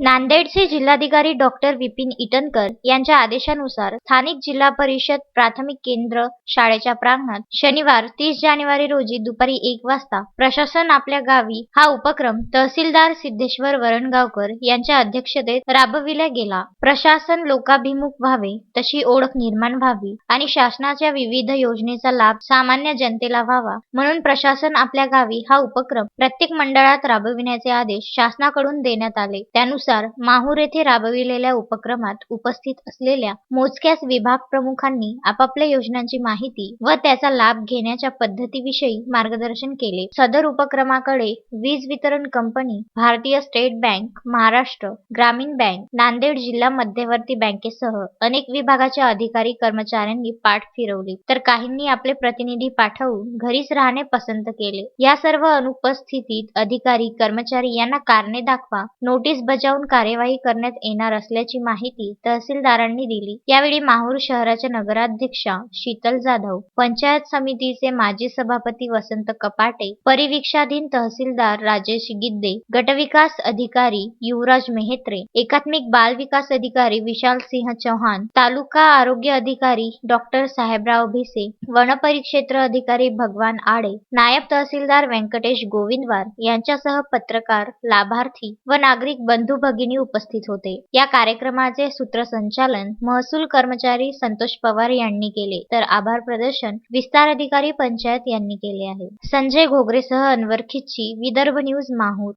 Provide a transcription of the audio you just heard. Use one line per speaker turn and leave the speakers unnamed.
नांदेडचे जिल्हाधिकारी डॉक्टर विपिन ईटनकर यांच्या आदेशानुसार स्थानिक जिल्हा परिषद प्राथमिक केंद्र शाळेच्या प्रांगणात शनिवार तीस जानेवारी रोजी दुपारी एक वाजता प्रशासन आपल्या गावी हा उपक्रम तहसीलदार सिद्धेश्वर वरणगावकर यांच्या अध्यक्षतेत राबविला गेला. प्रशासन लोकाभिमुख व्हावे तशी ओळख निर्माण व्हावी आणि शासनाच्या विविध योजनेचा लाभ सामान्य जनतेला व्हावा म्हणून प्रशासन आपल्या गावी हा उपक्रम प्रत्येक मंडळात राबविण्याचे आदेश शासनाकडून देण्यात आले. त्यानुसार माहूर येथे राबविलेल्या उपक्रमात उपस्थित असलेल्या मोजक्याच विभाग प्रमुखांनी आपापल्या योजनांची माहिती व त्याचा लाभ घेण्याच्या पद्धतीविषयी मार्गदर्शन केले. सदर उपक्रमाकडे वीज वितरण कंपनी भारतीय स्टेट बँक महाराष्ट्र ग्रामीण बँक नांदेड जिल्हा मध्यवर्ती बँकेसह अनेक विभागाच्या अधिकारी कर्मचाऱ्यांनी पाठ फिरवली. तर काहींनी आपले प्रतिनिधी पाठवून घरीच राहणे पसंत केले. या सर्व अनुपस्थितीत अधिकारी कर्मचारी यांना कारणे दाखवा नोटीस बजावून कार्यवाही करण्यात येणार असल्याची माहिती तहसीलदारांनी दिली. यावेळी माहूर शहराच्या नगराध्यक्षा शीतल जाधव पंचायत समितीचे माजी सभापती वसंत कपाटे परिवीक्षाधीन तहसीलदार राजेश गिद्दे गटविकास अधिकारी युवराज मेहत्रे एकात्मिक बाल विकास अधिकारी विशाल सिंह चौहान तालुका आरोग्य अधिकारी डॉक्टर साहेबराव भिसे वनपरिक्षेत्र अधिकारी भगवान आडे नायब तहसीलदार व्यंकटेश गोविंदवार यांच्यासह पत्रकार लाभार्थी व नागरिक बंधू भगिनी उपस्थित होते. या कार्यक्रमाचे सूत्रसंचालन महसूल कर्मचारी संतोष पवार यांनी केले. तर आभार प्रदर्शन विस्तार अधिकारी पंचायत यांनी केले आहे. संजय घोगरेसह अनवर खिच्ची विदर्भ न्यूज माहूर.